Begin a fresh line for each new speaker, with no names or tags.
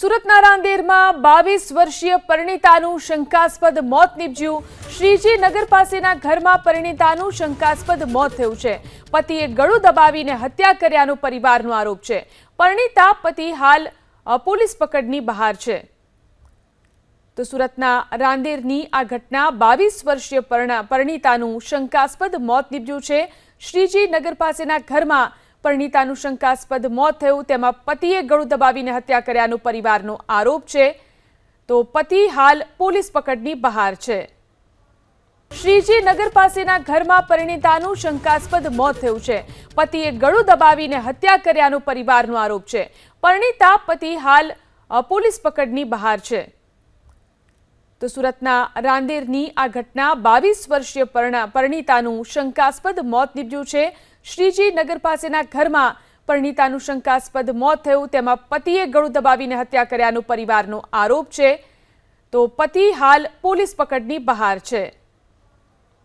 સુરતના રાંદેરમાં બાવીસ વર્ષીય પરિણીતાનું શંકાસ્પદ મોત નીપજ્યું. શ્રીજી નગર પાસેના ઘરમાં પરિણીતાનું શંકાસ્પદ મોત થયું છે. પતિએ ગળું દબાવીને હત્યા કર્યાનો પરિવારનો આરોપ છે. પરિણીતા પતિ હાલ પોલીસ પકડની બહાર છે. તો સુરતના રાંદેરની આ ઘટના બાવીસ વર્ષીય પરણા- પરિણીતાનું શંકાસ્પદ મોત નીપજ્યું છે. શ્રીજી નગર પાસેના ઘરમાં પરિણીતાનું શંકાસ્પદ મોત થયું. તેમાં પતિએ ગળું દબાવીને હત્યા કર્યાનો પરિવારનો આરોપ છે. તો પતિ હાલ પોલીસ પકડની બહાર છે. શ્રીજી નગર પાસેના ઘરમાં પરિણીતાનું શંકાસ્પદ મોત થયું છે. પતિએ ગળું દબાવીને હત્યા કર્યાનો પરિવારનો આરોપ છે. પરિણીતા, પતિ હાલ પોલીસ પકડની બહાર છે. તો સુરતના રાંદેરની આ ઘટના બાવીસ વર્ષીય પરણા- પરિણીતાનું શંકાસ્પદ મોત નીપજ્યું છે. શ્રીજી નગર પાસેના ઘરમાં પરિણીતાનું શંકાસ્પદ મોત થયું. તેમાં પતિએ ગળું દબાવીને હત્યા કર્યાનો પરિવારનો આરોપ છે. તો પતિ હાલ પોલીસ પકડની બહાર છે.